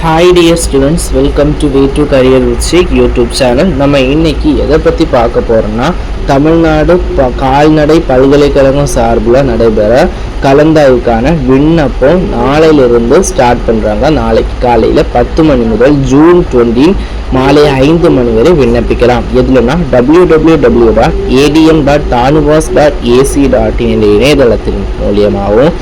Hi dear students welcome to way to career with YouTube channel நம்ம இன்னைக்கு எதை பற்றி பார்க்க போகிறோம்னா தமிழ்நாடு ப கால்நடை பல்கலைக்கழகம் சார்பில் நடைபெற கலந்தாய்வுக்கான விண்ணப்பம் நாளையிலிருந்து ஸ்டார்ட் பண்ணுறாங்க நாளைக்கு காலையில் பத்து மணி முதல் ஜூன் டுவெண்ட்டி மாலை ஐந்து மணி வரை விண்ணப்பிக்கலாம். எதுலனா W W W dot ATM dot Tanuvas dot AC dot என்ற இணையதளத்தின் மூலியமாகவும்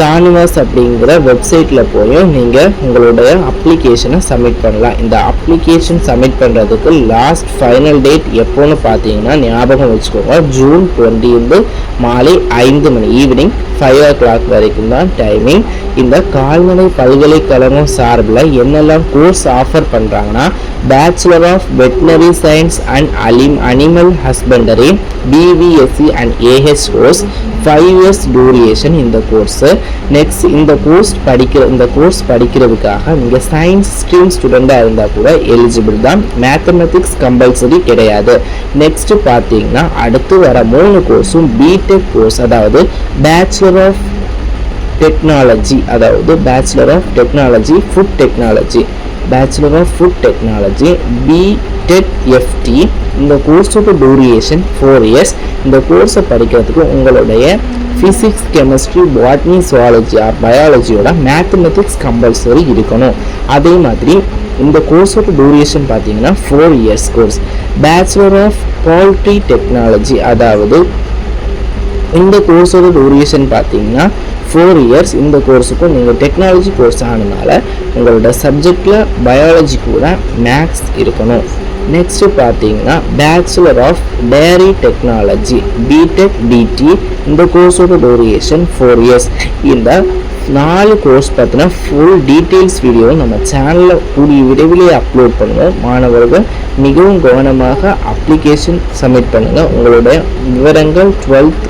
தானிவாஸ் அப்படிங்கிற வெப்சைட்டில் போய் நீங்கள் உங்களுடைய அப்ளிகேஷனை சப்மிட் பண்ணலாம். இந்த அப்ளிகேஷன் சப்மிட் பண்ணுறதுக்கு லாஸ்ட் ஃபைனல் டேட் எப்போன்னு பார்த்தீங்கன்னா ஞாபகம் வச்சுக்கோங்க. ஜூன் டுவெண்ட்டி மாலை ஐந்து மணி ஈவினிங் ஃபைவ் ஓ கிளாக் வரைக்கும் தான் டைமிங் இந்த கால்நடை பல்கலைக்கழகம் சார்பில் என்னெல்லாம் கோர்ஸ் ஆஃபர் பண்ணுறாங்கன்னா bachelor of veterinary science and Alim animal husbandry BVSc and AH course five years duration இந்த கோர்ஸு நெக்ஸ்ட் இந்த கோர்ஸ் படிக்கிற இந்த கோர்ஸ் படிக்கிறதுக்காக நீங்கள் சயின்ஸ் ஸ்ட்ரீம் ஸ்டூடெண்ட்டாக இருந்தால் கூட எலிஜிபிள் தான். மேத்தமெட்டிக்ஸ் கம்பல்சரி கிடையாது. நெக்ஸ்ட்டு பார்த்தீங்கன்னா அடுத்து வர மூணு கோர்ஸும் பிடெக் கோர்ஸ் அதாவது பேச்சுலர் ஆஃப் டெக்னாலஜி அதாவது bachelor of technology food technology bachelor of food technology BTech FT இந்த கோர்ஸோட டூரியேஷன் ஃபோர் இயர்ஸ் இந்த கோர்ஸை படிக்கிறதுக்கு உங்களுடைய physics chemistry botany zoology or பயாலஜியோட mathematics compulsory இருக்கணும். அதே மாதிரி இந்த கோர்ஸோட டூரியேஷன் பார்த்தீங்கன்னா four years course bachelor of poultry technology அதாவது இந்த கோர்ஸோட டூரியேஷன் பார்த்தீங்கன்னா ஃபோர் இயர்ஸ் இந்த கோர்ஸுக்கும் நீங்கள் டெக்னாலஜி கோர்ஸ் ஆனதுனால உங்களோட சப்ஜெக்டில் பயாலஜி கூட மேக்ஸ் இருக்கணும். நெக்ஸ்ட்டு பார்த்தீங்கன்னா bachelor of dairy technology BTech DT இந்த கோர்ஸோட டூரியேஷன் ஃபோர் இயர்ஸ் இந்த நாலு கோர்ஸ் பார்த்தீங்கன்னா ஃபுல் டீட்டெயில்ஸ் வீடியோ நம்ம சேனலில் கூடிய விரைவிலே அப்லோட் பண்ணுவோம் மாணவர்கள் மிகவும் கவனமாக அப்ளிகேஷன் சப்மிட் பண்ணுங்கள் உங்களுடைய விவரங்கள் டுவெல்த்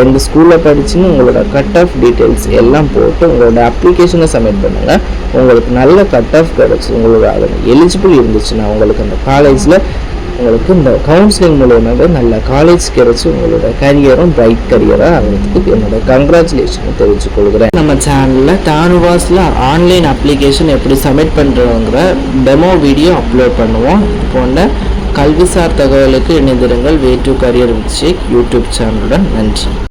எந்த ஸ்கூலில் படிச்சுன்னு உங்களோட கட் ஆஃப் டீட்டெயில்ஸ் எல்லாம் போட்டு உங்களோட அப்ளிகேஷனை சப்மிட் பண்ணுங்கள் உங்களுக்கு நல்ல கட் ஆஃப் கிடச்சி உங்களோட அதில் எலிஜிபிள் இருந்துச்சுன்னா உங்களுக்கு அந்த காலேஜில் உங்களுக்கு இந்த கவுன்சிலிங் மூலயமாக நல்ல காலேஜ் கிடச்சி உங்களோட கரியரும் பிரைட் கரியராக ஆகிறதுக்கு என்னோட கங்க்ராச்சுலேஷன் தெரிவித்துக்கொள்கிறேன் நம்ம சேனலில் தானுவாஸில் ஆன்லைன் அப்ளிகேஷன் எப்படி சப்மிட் பண்ணுறோங்கிற டெமோ வீடியோ அப்லோட் பண்ணுவோம். போன்ற கல்விசார் தகவலுக்கு இணைந்திருங்கள். Way to career with Sheikh YouTube சேனலுடன் நன்றி.